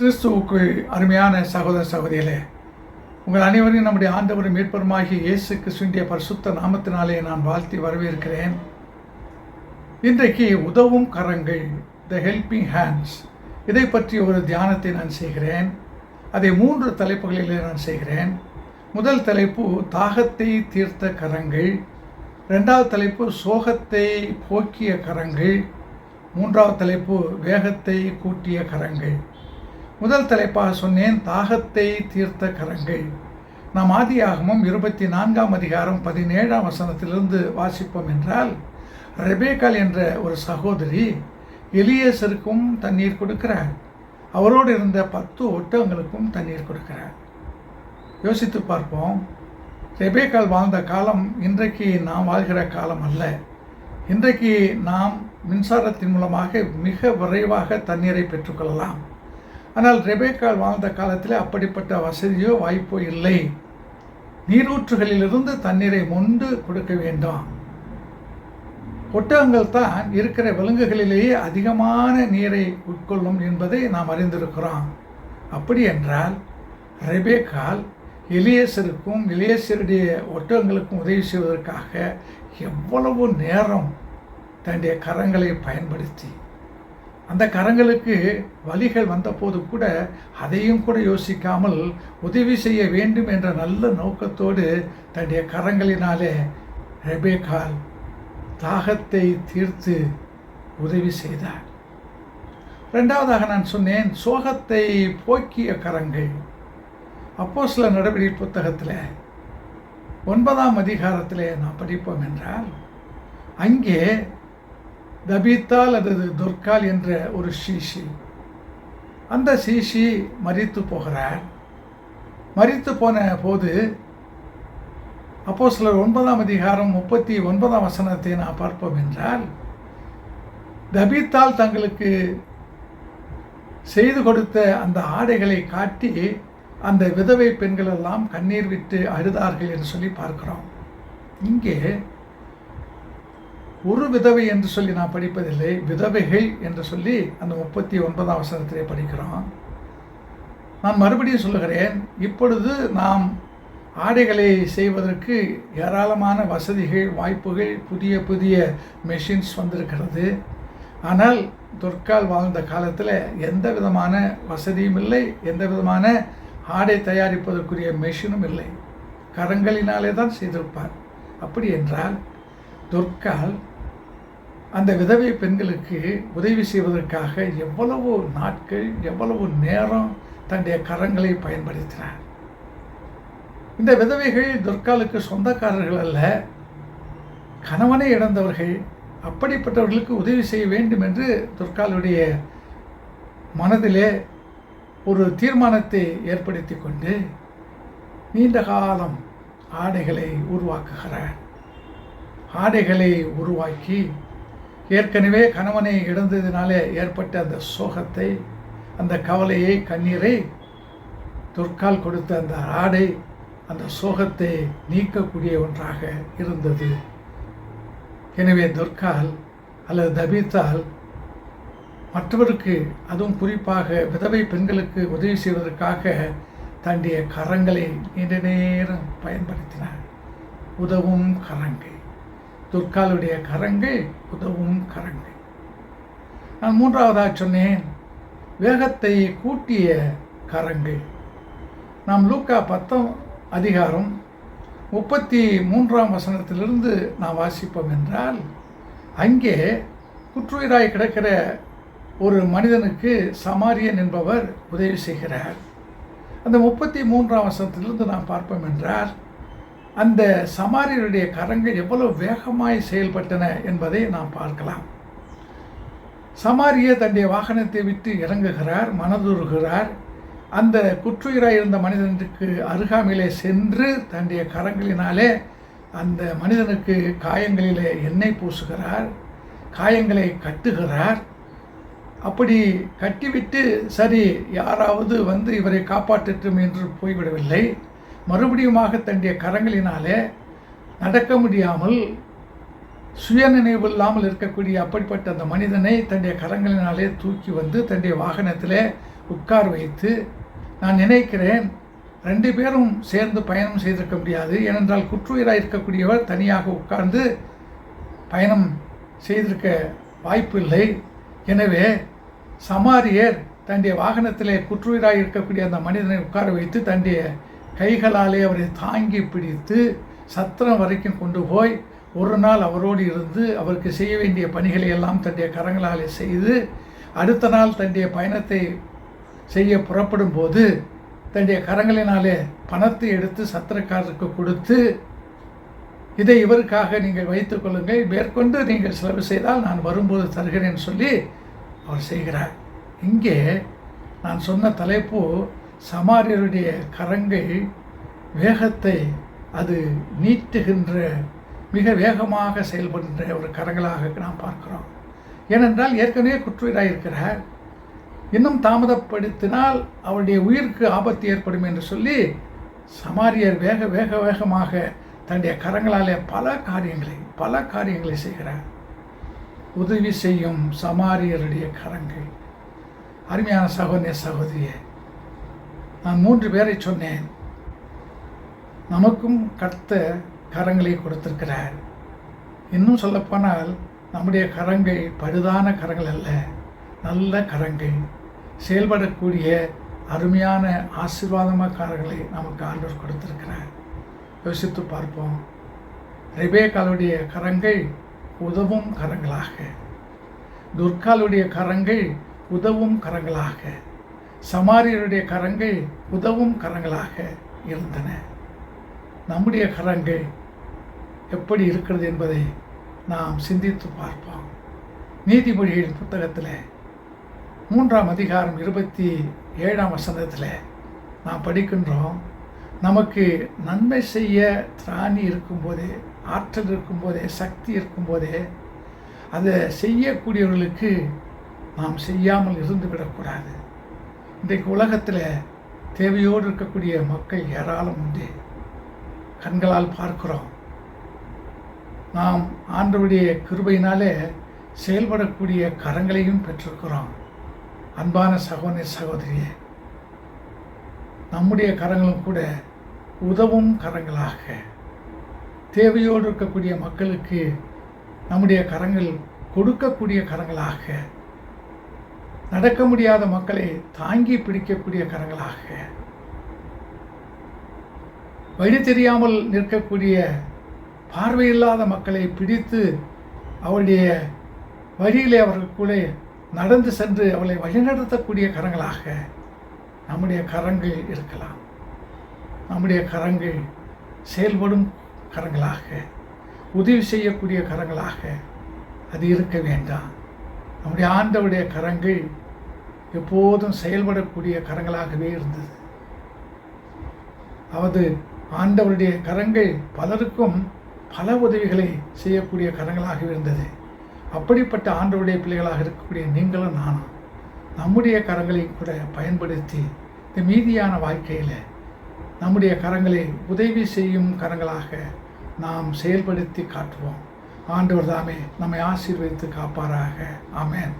கிறிஸ்துவுக்கு அருமையான சகோதர சகோதரிகளே உங்கள் அனைவரையும் நம்முடைய ஆண்டவர் மீட்பருமாகிய இயேசு கிறிஸ்துவின் பரிசுத்த நாமத்தினாலே நான் வாழ்த்தி வரவேற்கிறேன். இன்றைக்கு உதவும் கரங்கள் த ஹெல்பிங் ஹேண்ட்ஸ் இதை பற்றி ஒரு தியானத்தை நான் செய்கிறேன். அதை மூன்று தலைப்புகளிலே நான் செய்கிறேன். முதல் தலைப்பு தாகத்தை தீர்த்த கரங்கள். ரெண்டாவது தலைப்பு சோகத்தை போக்கிய கரங்கள். மூன்றாவது தலைப்பு வேகத்தை கூட்டிய கரங்கள். முதல் தலைப்பாக சொன்னேன் தாகத்தை தீர்த்த கரங்கள். நாம் ஆதியாகமும் இருபத்தி நான்காம் அதிகாரம் பதினேழாம் வசனத்திலிருந்து வாசிப்போம் என்றால் ரெபேக்கால் என்ற ஒரு சகோதரி எலியேசருக்கும் தண்ணீர் கொடுக்கிறார். அவரோடு இருந்த பத்து ஒட்டகங்களுக்கும் தண்ணீர் கொடுக்கிறார். யோசித்து பார்ப்போம். ரெபேக்கால் வாழ்ந்த காலம் இன்றைக்கு நாம் வாழ்கிற காலம் அல்ல. இன்றைக்கு நாம் மின்சாரத்தின் மூலமாக மிக விரைவாக தண்ணீரை பெற்றுக்கொள்ளலாம் ஆனால் ரெபேக்கால் வாழ்ந்த காலத்தில் அப்படிப்பட்ட வசதியோ வாய்ப்போ இல்லை. நீரூற்றுகளிலிருந்து தண்ணீரை மொண்டு கொடுக்க வேண்டும். ஒட்டகங்கள் தான் இருக்கிற விலங்குகளிலேயே அதிகமான நீரை உட்கொள்ளும் என்பதை நாம் அறிந்திருக்கிறோம். அப்படி என்றால் ரெபேக்கால் எலியேசருக்கும் எலியேசருடைய ஒட்டகங்களுக்கும் உதவி செய்வதற்காக எவ்வளவு நேரம் தன்னுடைய கரங்களை பயன்படுத்தி அந்த கரங்களுக்கு வழிகள் வந்தபோது கூட அதையும் கூட யோசிக்காமல் உதவி செய்ய வேண்டும் என்ற நல்ல நோக்கத்தோடு தன்னுடைய கரங்களினாலே ரெபேக்கால் தாகத்தை தீர்த்து உதவி செய்தார். ரெண்டாவதாக நான் சொன்னேன் சோகத்தை போக்கிய கரங்கள். அப்போ சில நடவடிக்கை புத்தகத்தில் ஒன்பதாம் அதிகாரத்தில் நாம் படிப்போம் என்றால் அங்கே தபித்தால் அல்லது துர்கால் என்ற ஒரு சீஷி. அந்த சீஷி மறித்து போகிறார். மறித்து போன போது அப்போ சிலர் ஒன்பதாம் அதிகாரம் முப்பத்தி ஒன்பதாம் வசனத்தை நான் பார்ப்போம் என்றால் தபித்தால் தங்களுக்கு செய்து கொடுத்த அந்த ஆடைகளை காட்டி அந்த விதவை பெண்களெல்லாம் கண்ணீர் விட்டு அழுதார்கள் என்று சொல்லி பார்க்கிறோம். இங்கே ஒரு விதவை என்று சொல்லி நான் படிப்பதில்லை விதவைகள் என்று சொல்லி அந்த முப்பத்தி ஒன்பதாம் வசனத்திலே படிக்கிறோம் நான் மறுபடியும் சொல்லுகிறேன் இப்பொழுது நாம் ஆடைகளை செய்வதற்கு ஏராளமான வசதிகள் வாய்ப்புகள் புதிய புதிய மெஷின்ஸ் வந்திருக்கிறது. ஆனால் தொற்கால் வாழ்ந்த காலத்தில் எந்த விதமான வசதியும் இல்லை எந்த விதமான ஆடை தயாரிப்பதற்குரிய மெஷினும் இல்லை. கரங்களினாலே தான் செய்திருப்பார். அப்படி என்றால் தொற்கால் அந்த விதவை பெண்களுக்கு உதவி செய்வதற்காக எவ்வளவு நாட்கள் எவ்வளவு நேரம் தன்னுடைய கரங்களை பயன்படுத்தினார். இந்த விதவைகள் துர்காலுக்கு சொந்தக்காரர்கள் அல்ல. கணவனை இழந்தவர்கள் அப்படிப்பட்டவர்களுக்கு உதவி செய்ய வேண்டும் என்று துர்காலுடைய மனதிலே ஒரு தீர்மானத்தை ஏற்படுத்தி கொண்டு நீண்ட காலம் ஆடைகளை உருவாக்குகிறார். ஆடைகளை உருவாக்கி ஏற்கனவே கணவனை இழந்ததினாலே ஏற்பட்ட அந்த சோகத்தை அந்த கவலையை கண்ணீரை துர்க்கால் கொடுத்த அந்த ஆடை அந்த சோகத்தை நீக்கக்கூடிய ஒன்றாக இருந்தது. எனவே துர்கால் அல்லது தபித்தால் மற்றவருக்கு அதுவும் குறிப்பாக விதவை பெண்களுக்கு உதவி செய்வதற்காக தன்னுடைய கரங்களை நீண்ட நேரம் பயன்படுத்தினார். உதவும் கரங்கள். துர்காலுடைய கரங்கள் உதவும் கரங்கள். நான் மூன்றாவதாக சொன்னேன் வேகத்தை கூட்டிய கரங்கள். நாம் லூக்கா பத்தம் அதிகாரம் முப்பத்தி மூன்றாம் வசனத்திலிருந்து நாம் வாசிப்போம் என்றால் அங்கே குற்றுயிராய் கிடக்கிற ஒரு மனிதனுக்கு சமாரியன் என்பவர் உதவி செய்கிறார். அந்த முப்பத்தி மூன்றாம் வசனத்திலிருந்து நாம் பார்ப்போம் என்றால் அந்த சமாரியருடைய கரங்கள் எவ்வளவு வேகமாய் செயல்பட்டன என்பதை நாம் பார்க்கலாம். சமாரிய தன்னுடைய வாகனத்தை விட்டு இறங்குகிறார் மனதுருகிறார். அந்த குற்றுயிராய் இருந்த மனிதனுக்கு அருகாமையிலே சென்று தன்னுடைய கரங்களினாலே அந்த மனிதனுக்கு காயங்களிலே எண்ணெய் பூசுகிறார் காயங்களை கட்டுகிறார். அப்படி கட்டிவிட்டு சரி யாராவது வந்து இவரை காப்பாற்றட்டும் என்று போய்விடவில்லை. மறுபடியுமாக தன்னுடைய கரங்களினாலே நடக்க முடியாமல் சுயநினைவு இல்லாமல் இருக்கக்கூடிய அப்படிப்பட்ட அந்த மனிதனை தன்னுடைய கரங்களினாலே தூக்கி வந்து தன்னுடைய வாகனத்திலே உட்கார வைத்து நான் நினைக்கிறேன் ரெண்டு பேரும் சேர்ந்து பயணம் செய்திருக்க முடியாது. ஏனென்றால் குற்றுயிராக இருக்கக்கூடியவர் தனியாக உட்கார்ந்து பயணம் செய்திருக்க வாய்ப்பில்லை எனவே சமாரியர் தன்னுடைய வாகனத்திலே குற்றுயிராக இருக்கக்கூடிய அந்த மனிதனை உட்கார வைத்து தன்னுடைய கைகளாலே அவரை தாங்கி பிடித்து சத்திரம் வரைக்கும் கொண்டு போய் ஒரு நாள் அவரோடு இருந்து அவருக்கு செய்ய வேண்டிய பணிகளை எல்லாம் தன்னுடைய கரங்களாலே செய்து அடுத்த நாள் தன்னுடைய பயணத்தை செய்ய புறப்படும் போது தன்னுடைய கரங்களினாலே பணத்தை எடுத்து சத்திரக்காரருக்கு கொடுத்து இதை இவருக்காக நீங்கள் வைத்துக் கொள்ளுங்கள். மேற்கொண்டு நீங்கள் செலவு செய்தால் நான் வரும்போது தருகிறேன் சொல்லி அவர் செய்கிறார். இங்கே நான் சொன்ன தலைப்பு சமாரியருடைய கரங்கள் வேகத்தை அது நீட்டுகின்ற மிக வேகமாக செயல்படுகின்ற ஒரு கரங்களாக நாம் பார்க்கிறோம். ஏனென்றால் ஏற்கனவே குற்றுயிராக இருக்கிறார் இன்னும் தாமதப்படுத்தினால் அவருடைய உயிருக்கு ஆபத்து ஏற்படும் என்று சொல்லி சமாரியர் வேக வேக வேகமாக தன்னுடைய கரங்களாலே பல காரியங்களை பல காரியங்களை செய்கிறார். உதவி செய்யும் சமாரியருடைய கரங்கள். அருமையான சகோதரிய சகோதரியை நான் மூன்று பேரை சொன்னேன். நமக்கும் கர்த்த கரங்களை கொடுத்திருக்கிறார். இன்னும் சொல்லப்போனால் நம்முடைய கரங்கள் பழுதான கரங்கள் அல்ல நல்ல கரங்கள். செயல்படக்கூடிய அருமையான ஆசீர்வாதமாக கரங்களை நமக்கு ஆண்டவர் கொடுத்திருக்கிறார். யோசித்து பார்ப்போம். ரெபேக்காலுடைய கரங்கள் உதவும் கரங்களாக. துர்காலுடைய கரங்கள் உதவும் கரங்களாக. சமாரியருடைய கரங்கள் உதவும் கரங்களாக இருந்தன. நம்முடைய கரங்கள் எப்படி இருக்கிறது என்பதை நாம் சிந்தித்து பார்ப்போம். நீதிமொழிகளின் புத்தகத்தில் மூன்றாம் அதிகாரம் இருபத்தி ஏழாம் வசனத்தில் நாம் படிக்கின்றோம் நமக்கு நன்மை செய்ய திராணி இருக்கும்போதே ஆற்றல் இருக்கும்போதே சக்தி இருக்கும்போதே அதை செய்யக்கூடியவர்களுக்கு நாம் செய்யாமல் இருந்து விடக்கூடாது. இன்றைக்கு உலகத்தில் தேவையோடு இருக்கக்கூடிய மக்கள் ஏராளம் உண்டு. கண்களால் பார்க்கிறோம். நாம் ஆண்டவருடைய கிருபையினாலே செயல்படக்கூடிய கரங்களையும் பெற்றிருக்கிறோம். அன்பான சகோதரி சகோதரியே நம்முடைய கரங்களும் கூட உதவும் கரங்களாக. தேவையோடு இருக்கக்கூடிய மக்களுக்கு நம்முடைய கரங்கள் கொடுக்கக்கூடிய கரங்களாக. நடக்க முடியாத மக்களை தாங்கி பிடிக்கக்கூடிய கரங்களாக. வழி தெரியாமல் நிற்கக்கூடிய பார்வையில்லாத மக்களை பிடித்து அவருடைய வழியிலே அவர்கள் கூட நடந்து சென்று அவளை வழிநடத்தக்கூடிய கரங்களாக நம்முடைய கரங்கள் இருக்கலாம். நம்முடைய கரங்கள் செயல்படும் கரங்களாக உதவி செய்யக்கூடிய கரங்களாக அது இருக்க வேண்டாம். நம்முடைய ஆண்டவுடைய கரங்கள் எப்போதும் செயல்படக்கூடிய கரங்களாகவே இருந்தது. அவது ஆண்டவருடைய கரங்கள் பலருக்கும் பல உதவிகளை செய்யக்கூடிய கரங்களாக இருந்தது. அப்படிப்பட்ட ஆண்டவருடைய பிள்ளைகளாக இருக்கக்கூடிய நீங்களும் நானும் நம்முடைய கரங்களை கூட பயன்படுத்தி இந்த மீதியான வாழ்க்கையில் நம்முடைய கரங்களை உதவி செய்யும் கரங்களாக நாம் செயல்படுத்தி காட்டுவோம். ஆண்டவர் தாமே நம்மை ஆசீர்வதித்து காப்பாராக. ஆமேன்.